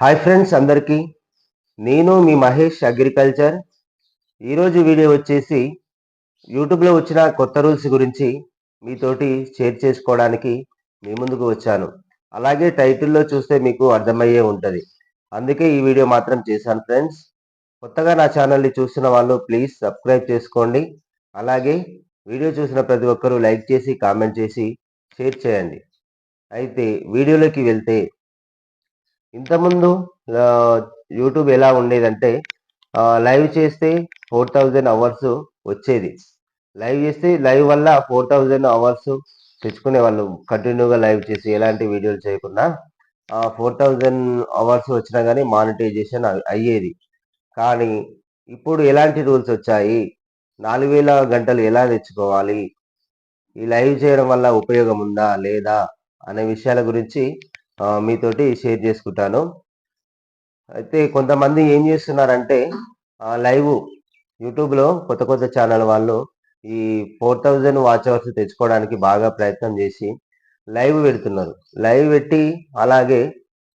Hi friends అందరికీ. నేను మీ మహేష్ అగ్రికల్చర్. ఈరోజు వీడియో వచ్చేసి యూట్యూబ్లో వచ్చిన కొత్త రూల్స్ గురించి మీతోటి షేర్ చేసుకోవడానికి మీ ముందుకు వచ్చాను. అలాగే టైటిల్లో చూస్తే మీకు అర్థమయ్యే ఉంటుంది. అందుకే ఈ వీడియో మాత్రం చేశాను ఫ్రెండ్స్. కొత్తగా నా ఛానల్ని చూసిన వాళ్ళు ప్లీజ్ సబ్స్క్రైబ్ చేసుకోండి. అలాగే వీడియో చూసిన ప్రతి ఒక్కరూ లైక్ చేసి కామెంట్ చేసి షేర్ చేయండి. అయితే వీడియోలోకి వెళ్తే ఇంతకుముందు యూట్యూబ్ ఎలా ఉండేదంటే లైవ్ చేస్తే ఫోర్ థౌజండ్ అవర్స్ వచ్చేది. లైవ్ చేస్తే లైవ్ వల్ల ఫోర్ థౌజండ్ అవర్స్ తెచ్చుకునే వాళ్ళు కంటిన్యూగా లైవ్ చేసి ఎలాంటి వీడియోలు చేయకుండా ఫోర్ థౌజండ్ అవర్స్ వచ్చినా కానీ మానిటైజేషన్ అయ్యేది. కానీ ఇప్పుడు ఎలాంటి రూల్స్ వచ్చాయి? నాలుగు వేల గంటలు ఎలా తెచ్చుకోవాలి? ఈ లైవ్ చేయడం వల్ల ఉపయోగం ఉందా లేదా అనే విషయాల గురించి మీతోటి షేర్ చేసుకుంటాను. అయితే కొంతమంది ఏం చేస్తున్నారంటే లైవ్ యూట్యూబ్లో కొత్త కొత్త ఛానల్ వాళ్ళు ఈ ఫోర్ థౌజండ్ వాచ్ అవర్స్ తెచ్చుకోవడానికి బాగా ప్రయత్నం చేసి లైవ్ పెడుతున్నారు. లైవ్ పెట్టి అలాగే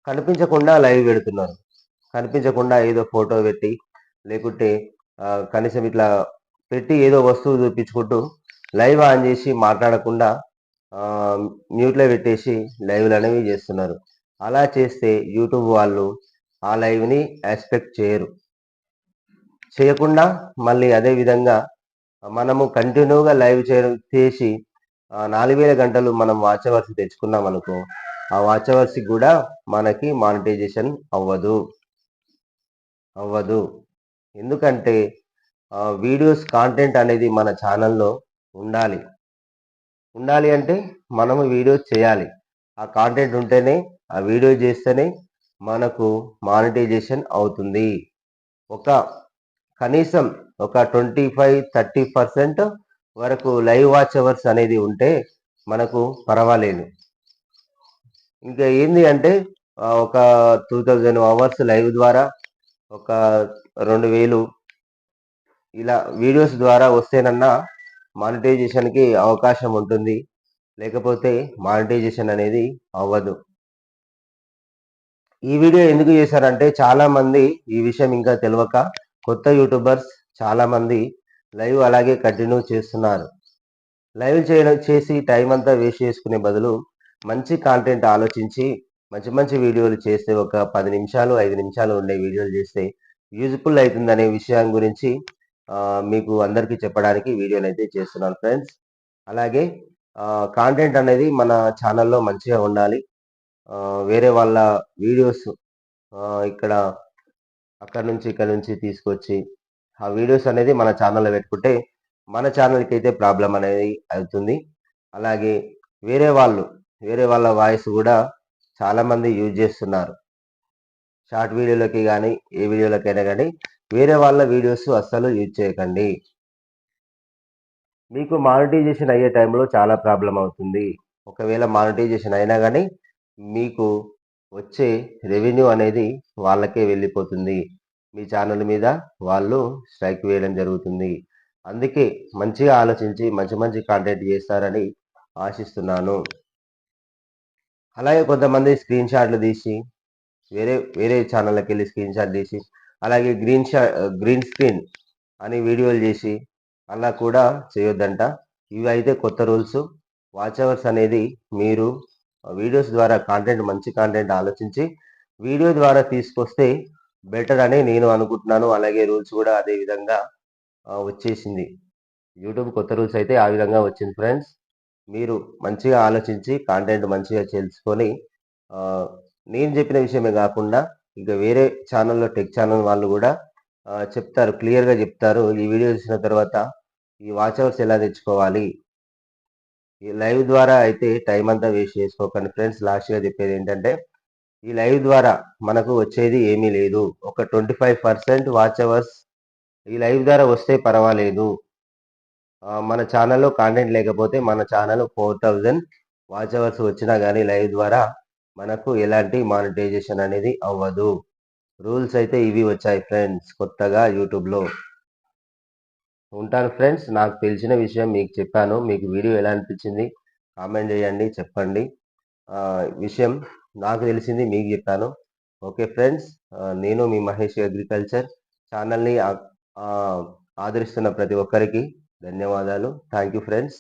కనిపించకుండా లైవ్ పెడుతున్నారు. కనిపించకుండా ఏదో ఫోటో పెట్టి లేకుంటే కనీసం ఇట్లా పెట్టి ఏదో వస్తువు చూపించుకుంటూ లైవ్ ఆన్ చేసి మాట్లాడకుండా మ్యూట్లో పెట్టేసి లైవ్లు అనేవి చేస్తున్నారు. అలా చేస్తే యూట్యూబ్ వాళ్ళు ఆ లైవ్ని ఎక్స్పెక్ట్ చేయరు. చేయకుండా మళ్ళీ అదే విధంగా మనము కంటిన్యూగా లైవ్ చేయడం చేసి నాలుగు వేల గంటలు మనం వాచ్ అవర్స్ తెచ్చుకున్నాం అనుకో ఆ వాచ్ అవర్స్కి కూడా మనకి మానిటైజేషన్ అవ్వదు. అవ్వదు. ఎందుకంటే వీడియోస్ కాంటెంట్ అనేది మన ఛానల్లో ఉండాలి. ఉండాలి అంటే మనము వీడియో చేయాలి. ఆ కాంటెంట్ ఉంటేనే ఆ వీడియో చేస్తేనే మనకు మానిటైజేషన్ అవుతుంది. ఒక కనీసం ఒక ట్వంటీ ఫైవ్ థర్టీ పర్సెంట్ వరకు లైవ్ వాచ్ అవర్స్ అనేది ఉంటే మనకు పర్వాలేదు. ఇంకా ఏంది అంటే ఒక టూ థౌజండ్ అవర్స్ లైవ్ ద్వారా ఒక రెండు వేలు ఇలా వీడియోస్ ద్వారా వస్తేనన్నా మానిటైజేషన్కి అవకాశం ఉంటుంది. లేకపోతే మానిటైజేషన్ అనేది అవ్వదు. ఈ వీడియో ఎందుకు చేశారంటే చాలామంది ఈ విషయం ఇంకా తెలియక కొత్త యూట్యూబర్స్ చాలామంది లైవ్ అలాగే కంటిన్యూ చేస్తున్నారు. లైవ్ చేయడం చేసి టైం అంతా వేస్ట్ చేసుకునే బదులు మంచి కాంటెంట్ ఆలోచించి మంచి మంచి వీడియోలు చేస్తే ఒక పది నిమిషాలు ఐదు నిమిషాలు ఉండే వీడియోలు చేస్తే యూజ్ఫుల్ అవుతుందనే విషయం గురించి మీకు అందరికీ చెప్పడానికి వీడియోని అయితే చేస్తున్నాను ఫ్రెండ్స్. అలాగే కాంటెంట్ అనేది మన ఛానల్లో మంచిగా ఉండాలి. వేరే వాళ్ళ వీడియోస్ ఇక్కడ అక్కడ నుంచి ఇక్కడ నుంచి తీసుకొచ్చి ఆ వీడియోస్ అనేది మన ఛానల్లో పెట్టుకుంటే మన ఛానల్కి అయితే ప్రాబ్లం అనేది అవుతుంది. అలాగే వేరే వాళ్ళు వేరే వాళ్ళ వాయిస్ కూడా చాలామంది యూజ్ చేస్తున్నారు. షార్ట్ వీడియోలకి కానీ ఏ వీడియోలకైనా కానీ వేరే వాళ్ళ వీడియోస్ అస్సలు యూజ్ చేయకండి. మీకు మానిటైజేషన్ అయ్యే టైంలో చాలా ప్రాబ్లం అవుతుంది. ఒకవేళ మానిటైజేషన్ అయినా కానీ మీకు వచ్చే రెవెన్యూ అనేది వాళ్ళకే వెళ్ళిపోతుంది. మీ ఛానల్ మీద వాళ్ళు స్ట్రైక్ వేయడం జరుగుతుంది. అందుకే మంచిగా ఆలోచించి మంచి మంచి కాంటెంట్ చేస్తారని ఆశిస్తున్నాను. అలాగే కొంతమంది స్క్రీన్ షాట్లు తీసి వేరే వేరే ఛానళ్ళకి వెళ్ళి స్క్రీన్ షాట్ తీసి అలాగే గ్రీన్ షా గ్రీన్ స్క్రీన్ అని వీడియోలు చేసి అలా కూడా చేయొద్దంట. ఇవి అయితే కొత్త రూల్స్. వాచ్ అవర్స్ అనేది మీరు వీడియోస్ ద్వారా కాంటెంట్ మంచి కాంటెంట్ ఆలోచించి వీడియో ద్వారా తీసుకొస్తే బెటర్ అని నేను అనుకుంటున్నాను. అలాగే రూల్స్ కూడా అదే విధంగా వచ్చేసింది. యూట్యూబ్ కొత్త రూల్స్ అయితే ఆ విధంగా వచ్చింది ఫ్రెండ్స్. మీరు మంచిగా ఆలోచించి కాంటెంట్ మంచిగా తెలుసుకొని నేను చెప్పిన విషయమే కాకుండా ఇంకా వేరే ఛానల్లో టెక్ ఛానల్ వాళ్ళు కూడా చెప్తారు క్లియర్గా చెప్తారు. ఈ వీడియో చూసిన తర్వాత ఈ వాచ్ అవర్స్ ఎలా తెచ్చుకోవాలి? ఈ లైవ్ ద్వారా అయితే టైం అంతా వేస్ట్ చేసుకోకండి. ఫ్రెండ్స్ లాస్ట్గా చెప్పేది ఏంటంటే ఈ లైవ్ ద్వారా మనకు వచ్చేది ఏమీ లేదు. ఒక twenty five percent watch hours ఈ లైవ్ ద్వారా వస్తే పర్వాలేదు. మన ఛానల్లో కాంటెంట్ లేకపోతే మన channel four thousand watch hours వచ్చినా కానీ లైవ్ ద్వారా మనకు ఎలాంటి మానిటైజేషన్ అనేది అవ్వదు. రూల్స్ అయితే ఇవి వచ్చాయి ఫ్రెండ్స్ కొత్తగా యూట్యూబ్లో ఉంటాను ఫ్రెండ్స్ నాకు తెలిసిన విషయం మీకు చెప్పాను మీకు వీడియో ఎలా అనిపించింది కామెంట్ చేయండి చెప్పండి. విషయం నాకు తెలిసింది మీకు చెప్పాను. ఓకే ఫ్రెండ్స్ నేను మీ మహేష్ అగ్రికల్చర్ ఛానల్ని ఆదరిస్తున్న ప్రతి ఒక్కరికి ధన్యవాదాలు. Thank you friends